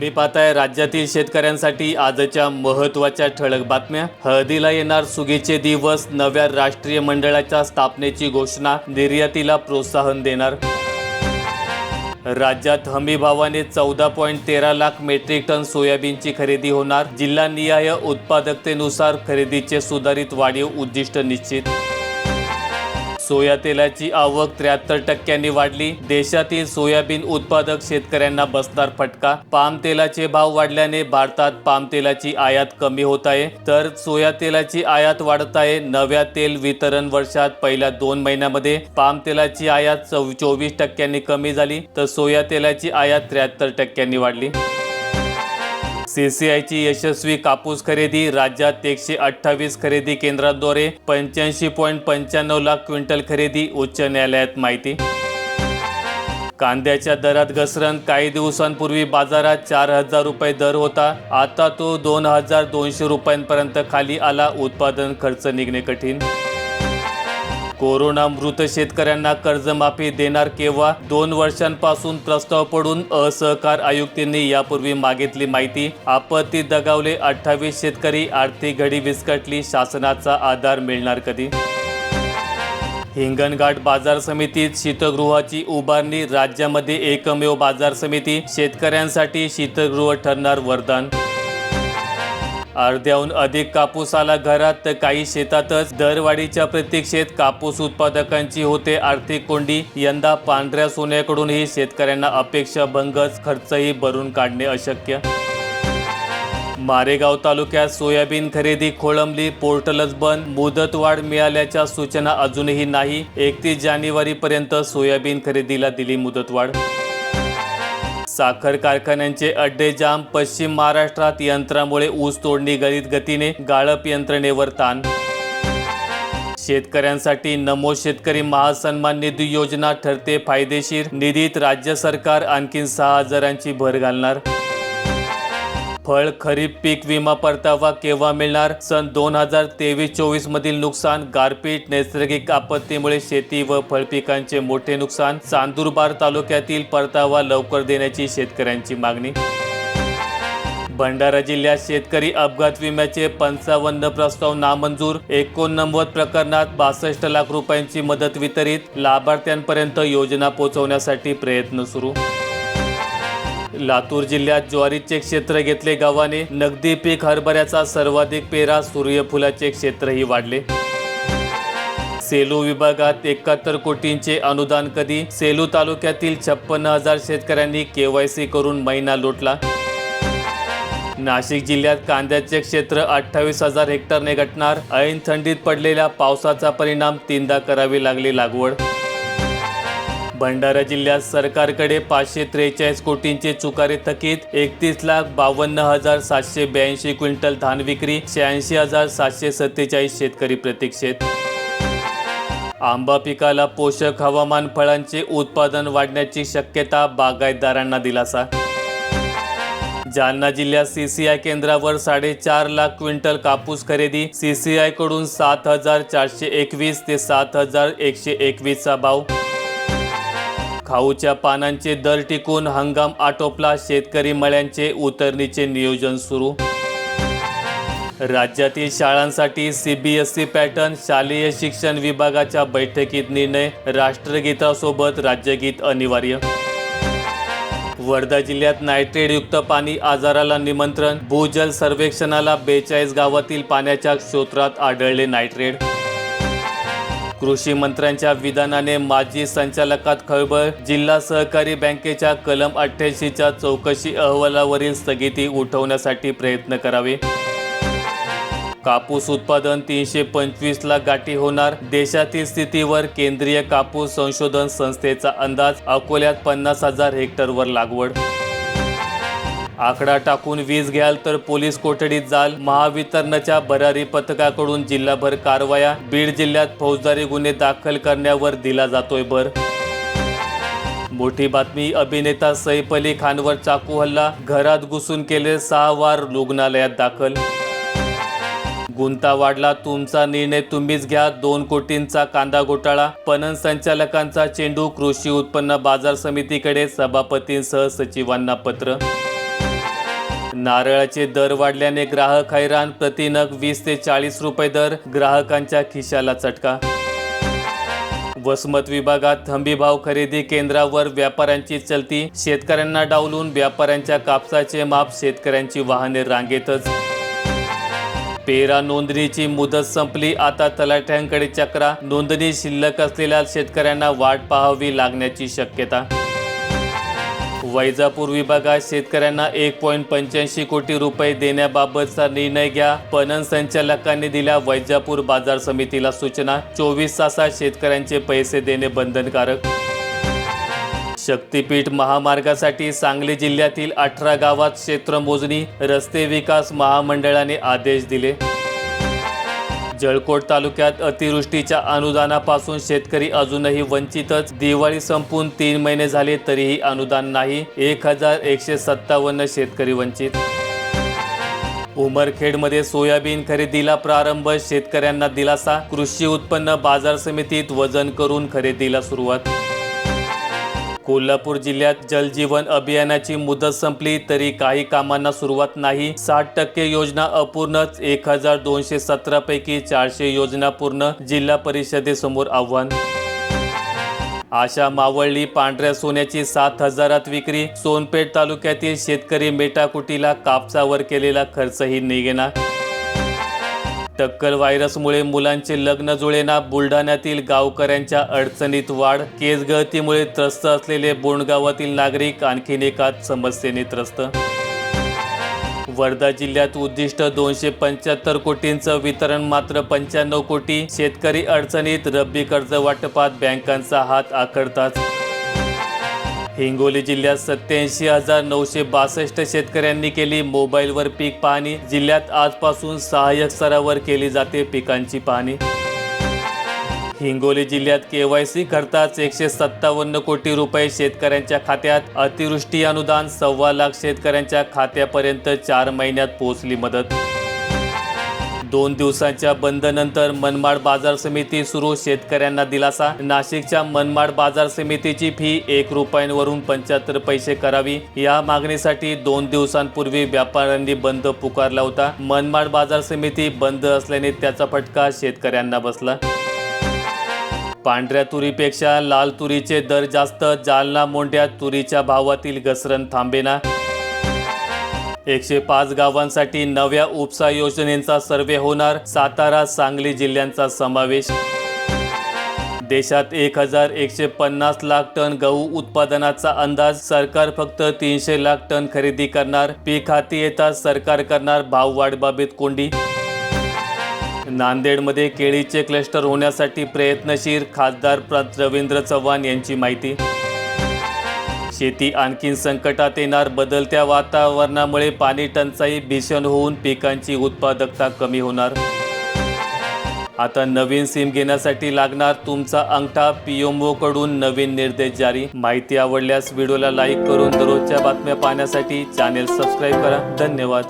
तुम्ही पाहताय राज्यातील शेतकऱ्यांसाठी आजच्या महत्त्वाच्या ठळक बातम्या. हळदीला येणार सुगीचे दिवस नव्या राष्ट्रीय मंडळाच्या स्थापनेची घोषणा निर्यातीला प्रोत्साहन देणार. राज्यात हमीभावाने चौदा पॉईंट तेरा लाख मेट्रिक टन सोयाबीनची खरेदी होणार. जिल्हानिहाय उत्पादकतेनुसार खरेदीचे सुधारित वाढीव उद्दिष्ट निश्चित. सोया तेलाची आवक त्र्याहत्तर टक्क्यांनी वाढली. देशातील सोयाबीन उत्पादक शेतकऱ्यांना बसणार फटका. पाम तेलाचे भाव वाढल्याने भारतात पाम तेलाची आयात कमी होत आहे. तर सोया तेलाची आयात वाढत आहे. नव्या तेल वितरण वर्षात पहिल्या दोन महिन्यामध्ये पाम तेलाची आयात चोवीस टक्क्यांनी कमी झाली. तर सोया तेलाची आयात त्र्याहत्तर टक्क्यांनी वाढली. सीसीआयची यशस्वी कापूस खरेदी राज्यात एकशे अठ्ठावीस खरेदी केंद्राद्वारे पंच्याऐंशी पॉईंट पंच्याण्णव लाख क्विंटल खरेदी उच्च न्यायालयात माहिती. कांद्याच्या दरात घसरण काही दिवसांपूर्वी बाजारात चार हजार रुपये दर होता. आता तो दोन हजार दोनशे रुपयांपर्यंत खाली आला उत्पादन खर्च निघणे कठीण. कोरोना मृत शेतकऱ्यांना कर्जमाफी देणार केव्हा? दोन वर्षांपासून प्रस्ताव पडून असहकार आयुक्तांनी यापूर्वी मागितली माहिती. आपत्ती दगावले अठ्ठावीस शेतकरी आर्थिक घडी विस्कटली शासनाचा आधार मिळणार कधी? हिंगणघाट बाजार समितीत शीतगृहाची उभारणी राज्यामध्ये एकमेव बाजार समिती शेतकऱ्यांसाठी शीतगृह ठरणार वरदान? अर्ध्याहून अधिक कापूस आला घरात तर काही शेतातच. दरवाढीच्या प्रतीक्षेत कापूस उत्पादकांची होते आर्थिक कोंडी. यंदा पांढऱ्या सोन्याकडूनही शेतकऱ्यांना अपेक्षा भंगच खर्चही भरून काढणे अशक्य. मारेगाव तालुक्यात सोयाबीन खरेदी खोळंबली पोर्टलच बंद. मुदतवाढ मिळाल्याच्या सूचना अजूनही नाही. एकतीस जानेवारीपर्यंत सोयाबीन खरेदीला दिली मुदतवाढ. साखर कारखान्यांचे अड्डे जाम पश्चिम महाराष्ट्रात यंत्रामुळे ऊस तोडणी गरीत गतीने गाळप यंत्रणेवर ताण. शेतकऱ्यांसाठी नमो शेतकरी महासन्मान निधी योजना ठरते फायदेशीर. निधीत राज्य सरकार आणखी सहा हजारांची भर घालणार. फळ खरीप पीक विमा परतावा केव्हा मिळणार? सन दोन हजार तेवीस चोवीस मधील नुकसान गारपीट नैसर्गिक आपत्तीमुळे शेती व फळपिकांचे मोठे नुकसान चांदूरबार तालुक्यातील परतावा लवकर देण्याची शेतकऱ्यांची मागणी. भंडारा जिल्ह्यात शेतकरी अपघात विम्याचे पंचावन्न प्रस्ताव नामंजूर एकोणनव्वद प्रकरणात बासष्ट लाख रुपयांची मदत वितरित लाभार्थ्यांपर्यंत योजना पोहोचवण्यासाठी प्रयत्न सुरू. लातूर जिल्ह्यात ज्वारीचे क्षेत्र घेतले गावाने. नगदी पीक हरभऱ्याचा सर्वाधिक पेरा सूर्यफुलाचे क्षेत्रही वाढले. सेलू विभागात एकाहत्तर कोटींचे अनुदान कधी? सेलू तालुक्यातील छप्पन्न हजार शेतकऱ्यांनी केवायसी करून महिना लुटला. नाशिक जिल्ह्यात कांद्याचे क्षेत्र अठ्ठावीस हजार हेक्टरने घटणार. ऐन थंडीत पडलेल्या पावसाचा परिणाम तीनदा करावी लागली लागवड. भंडारा जिल्ह्यात सरकारकडे पाचशे त्रेचाळीस कोटींचे चुकारे थकीत एकतीस लाख बावन्न हजार सातशे ब्याऐंशी क्विंटल धान विक्री शहाऐंशी हजार सातशे सत्तेचाळीस शेतकरी प्रतीक्षेत. आंबा पिकाला पोषक हवामान फळांचे उत्पादन वाढण्याची शक्यता बागायतदारांना दिलासा. जालना जिल्ह्यात सीसीआय केंद्रावर साडेचार लाख क्विंटल कापूस खरेदी सीसीआयकडून सात हजार चारशे एकवीस ते सात हजार एकशे एकवीसचा भाव. खाऊच्या पानांचे दर टिकून हंगाम आटोपला शेतकरी मळ्यांचे उतरणीचे नियोजन सुरू. राज्यातील शाळांसाठी सीबीएसई पॅटर्न शालेय शिक्षण विभागाच्या बैठकीत निर्णय राष्ट्रगीतासोबत राज्यगीत अनिवार्य. वर्धा जिल्ह्यात नायट्रेटयुक्त पाणी आजाराला निमंत्रण भूजल सर्वेक्षणाला बेचाळीस गावातील पाण्याच्या क्षेत्रात आढळले नायट्रेट. कृषी मंत्र्यांच्या विधानाने माजी संचालकात खळबळ जिल्हा सहकारी बँकेच्या कलम अठ्ठ्याऐंशीच्या चौकशी अहवालावरील स्थगिती उठवण्यासाठी प्रयत्न करावे. कापूस उत्पादन तीनशे पंचवीस लाख गाठी होणार. देशातील स्थितीवर केंद्रीय कापूस संशोधन संस्थेचा अंदाज अकोल्यात पन्नास हजार हेक्टरवर लागवड आकडा टाकून वीज घ्याल तर पोलीस कोठडीत जाल. महावितरणच्या भरारी पथकाकडून जिल्हाभर कारवाया. बीड जिल्ह्यात फौजदारी गुन्हे दाखल करण्यावर दिला जातोय भर. मोठी बातमी अभिनेता सैफ अली खानवर चाकू हल्ला. घरात घुसून केले सहा वार रुग्णालयात दाखल. गुंता वाढला तुमचा निर्णय तुम्हीच घ्या. दोन कोटींचा कांदा घोटाळा. पणन संचालकांचा चेंडू कृषी उत्पन्न बाजार समितीकडे सभापतींसह सचिवांना पत्र. नारळाचे दर वाढल्याने ग्राहक हैराण. प्रतिनग वीस ते चाळीस रुपये दर ग्राहकांच्या खिशाला चटका. वसमत विभागात हंबीभाव खरेदी केंद्रावर व्यापाऱ्यांची चलती. शेतकऱ्यांना डावलून व्यापाऱ्यांच्या कापसाचे माप शेतकऱ्यांची वाहने रांगेतच. पेरा नोंदणीची मुदत संपली आता तलाठ्यांकडे चक्रा. नोंदणी शिल्लक असलेल्या शेतकऱ्यांना वाट पाहावी लागण्याची शक्यता. वैजापूर विभागात शेतकऱ्यांना एक पॉईंट पंच्याऐंशी कोटी रुपये देण्याबाबतचा निर्णय घ्या. पणन संचालकांनी दिल्या वैजापूर बाजार समितीला सूचना. चोवीस तासात शेतकऱ्यांचे पैसे देणे बंधनकारक. शक्तीपीठ महामार्गासाठी सांगली जिल्ह्यातील अठरा गावात क्षेत्र मोजणी रस्ते विकास महामंडळाने आदेश दिले. जळकोट तालुक्यात अतिवृष्टीच्या अनुदानापासून शेतकरी अजूनही वंचितच. दिवाळी संपून तीन महिने झाले तरीही अनुदान नाही. एक हजार एकशे सत्तावन्न शेतकरी वंचित. उमरखेडमध्ये सोयाबीन खरेदीला प्रारंभ शेतकऱ्यांना दिलासा. कृषी उत्पन्न बाजार समितीत वजन करून खरेदीला सुरुवात. कोल्हापूर जिल्ह्यात जलजीवन अभियानाची मुदत संपली तरी काही कामांना सुरुवात नाही. साठ टक्के योजना अपूर्णच एक हजार दोनशे सतरा पैकी चारशे योजना पूर्ण जिल्हा परिषदेसमोर आव्हान. आशा मावळली पांढऱ्या सोन्याची सात हजारात विक्री सोनपेठ तालुक्यातील शेतकरी मेटाकुटीला कापसावर केलेला खर्चही निघेना. टक्कल व्हायरसमुळे मुलांचे लग्न जुळेना बुलढाण्यातील गावकऱ्यांच्या अडचणीत वाढ केस गळतीमुळे त्रस्त असलेले बोंडगावातील नागरिक आणखीन एका समस्येने त्रस्त. वर्धा जिल्ह्यात उद्दिष्ट दोनशे पंच्याहत्तर कोटींचं वितरण मात्र पंच्याण्णव कोटी शेतकरी अडचणीत रब्बी कर्ज वाटपात बँकांचा हात आखडताच हिंगोली जिल्ह्यात सत्याऐंशी हजार नऊशे बासष्ट शेतकऱ्यांनी केली मोबाईलवर पीक पाहणी. जिल्ह्यात आजपासून सहाय्यक स्तरावर केली जाते पिकांची पाहणी. हिंगोली जिल्ह्यात केवायसी करताच एकशे सत्तावन्न कोटी रुपये शेतकऱ्यांच्या खात्यात अतिवृष्टी अनुदान सव्वा लाख शेतकऱ्यांच्या खात्यापर्यंत चार महिन्यात पोहोचली मदत. दोन दिवसांच्या बंदनंतर मनमाड बाजार समिती सुरू. शेतकऱ्यांना दिलासा. नाशिकच्या मनमाड बाजार समितीची फी एक रुपयांवरून पंच्याहत्तर पैसे करावी. या मागणीसाठी दोन दिवसांपूर्वी व्यापाऱ्यांनी बंद पुकारला होता. मनमाड बाजार समिती बंद असल्याने त्याचा फटका शेतकऱ्यांना बसला. पांढऱ्या तुरीपेक्षा लाल तुरीचे दर जास्त जालना मोंड्यात तुरीच्या भावातील घसरण थांबेना. एकशे पाच गावांसाठी नव्या उपसा योजनेचा सर्वे होणार. सातारा सांगली जिल्ह्यांचा समावेश. देशात एक हजार एकशे पन्नास लाख टन गहू उत्पादनाचा अंदाज. सरकार फक्त तीनशे लाख टन खरेदी करणार. पीक हाती येताच सरकार करणार भाववाढबाबत कोंडी. नांदेडमध्ये केळीचे क्लस्टर होण्यासाठी प्रयत्नशील खासदार प्र रवींद्र चव्हाण यांची माहिती. शेती आणखीन संकटात येणार. बदलत्या वातावरणामुळे पाणी टंचाई भीषण होऊन पिकांची उत्पादकता कमी होणार. आता नवीन सिम घेण्यासाठी लागणार तुमचा अंगठा. पीएमओ कडून नवीन निर्देश जारी. माहिती आवडल्यास व्हिडिओला लाईक करून दररोजच्या बातम्या पाहण्यासाठी चॅनेल सबस्क्राईब करा. धन्यवाद.